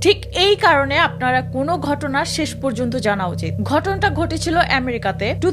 ঠিক এই কারণে আপনারা কোনো ঘটনা শেষ পর্যন্ত জানা উচিত। ঘটনাটা ঘটেছিল আমেরিকাতে। টু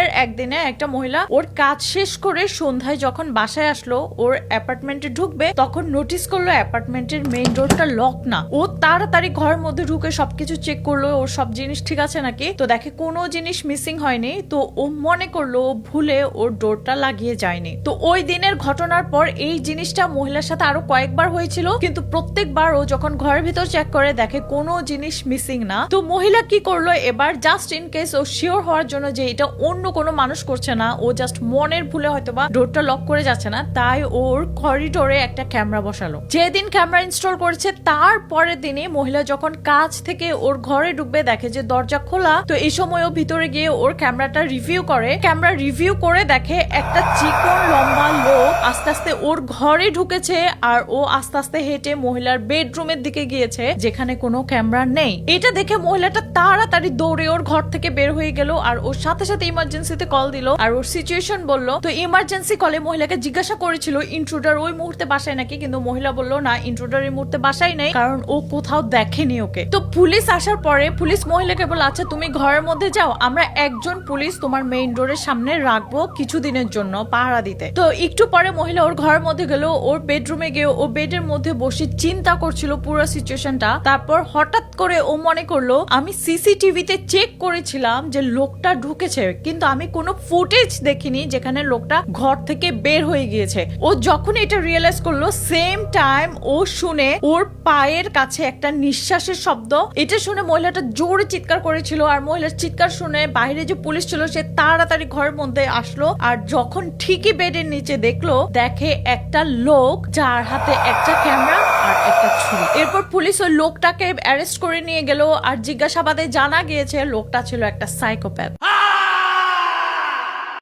এর একদিনে একটা মহিলা ওর কাজ শেষ করে সন্ধ্যায় যখন বাসায় আসলো, ওর অ্যাপার্টমেন্টে ঢুকবে, তখন নোটিস করল অ্যাপার্টমেন্টের মেইন ডোরটা লক না। ও তাড়াতাড়ি ঘরের মধ্যে ঢুকে সবকিছু চেক করল, ওর সব জিনিস ঠিক আছে নাকি? তো দেখে কোনো জিনিস মিসিং হয়নি, তো ও মনে করল ভুলে ওর ডোরটা লাগিয়ে যায়নি। তো ওই দিনের ঘটনার পর এই জিনিসটা মহিলার সাথে আরও কয়েকবার হয়েছিল, কিন্তু প্রত্যেকবার ও যখন ঘরের ভিতর চেক করে দেখে কোনো জিনিস মিসিং না। তো মহিলা কি করল এবার? জাস্ট ইন কেস ও শিওর হওয়ার জন্য যে এটা অন্য কোনো মানুষ করছে না, ও জাস্ট মনের ভুলে হয়তো বা ডোরটা লক করে যাচ্ছে না, তাই ওর করিডোরে একটা ক্যামেরা বসালো। যেদিন ক্যামেরা ইনস্টল করেছে, তার পরের দিনে মহিলা যখন কাজ থেকে ওর ঘরে ঢুকবে, দেখে যে দরজা খোলা, তো এই সময় ও ভিতরে গিয়ে ওর ক্যামেরাটা রিভিউ করে। ক্যামেরা রিভিউ করে দেখে একটা চিকন লম্বা লোক আস্তে আস্তে ওর ঘরে ঢুকেছে, আর ও আস্তে আস্তে হেঁটে মহিলার বেডরুমের দিকে গিয়েছে যেখানে কোনো ক্যামেরা নেই। এটা দেখে মহিলাটা তাড়াতাড়ি দৌড়ে ওর ঘর থেকে বের হয়ে গেল আর ওর সাথে সাথে ইমার্জেন্সিতে কল দিল আর ওর সিচুয়েশন বলল, তো ইমার্জেন্সি কলে মহিলাকে জিজ্ঞাসা করেছিল ইন্ট্রুডার ওই মুহূর্তে বাসায় নাকি? কিন্তু মহিলা বলল, না ইন্ট্রুডার এই মুহূর্তে বাসায় নেই, কারণ ও কোথাও দেখেনি ওকে। তো পুলিশ আসার পরে পুলিশ মহিলাকে বলে আচ্ছা তুমি ঘরের মধ্যে যাও, আমরা একজন পুলিশ তোমার মেইন ডোরের সামনে রাখব কিছুদিনের জন্য পাহারা দিতে। তো একটু পরে মহিলা ওর ঘরের মধ্যে গেল, ওর বেডরুমে গিয়ে ও বেডের মধ্যে বসে চিন্তা করছিল পুরো সিচুয়েশনটা তারপর হঠাৎ করে ও মনে করল, আমি সিসিটিভিতে চেক করেছিলাম যে লোকটা ঢুকেছে, কিন্তু আমি কোনো ফুটেজ দেখিনি যেখানে লোকটা ঘর থেকে বের হয়ে গিয়েছে। ও যখন এটা রিয়েলাইজ করল সেম টাইম ও শুনে ওর পায়ের কাছে একটা নিঃশ্বাসের শব্দ, এটা শুনে মহিলাটা জোরে চিৎকার করেছিল, আর মহিলার চিৎকার শুনে বাইরে যে পুলিশ ছিল, সে তাড়াতাড়ি ঘরের মধ্যে আসলো, আর যখন ঠিকই বেডের নিচে দেখল, দেখে একটা লোক যার হাতে একটা ক্যামেরা একটা ছুরি। এরপর পুলিশ ওই লোকটাকে অ্যারেস্ট করে নিয়ে গেল আর জিজ্ঞাসাবাদে জানা গিয়েছে লোকটা ছিল একটা সাইকোপ্যাথ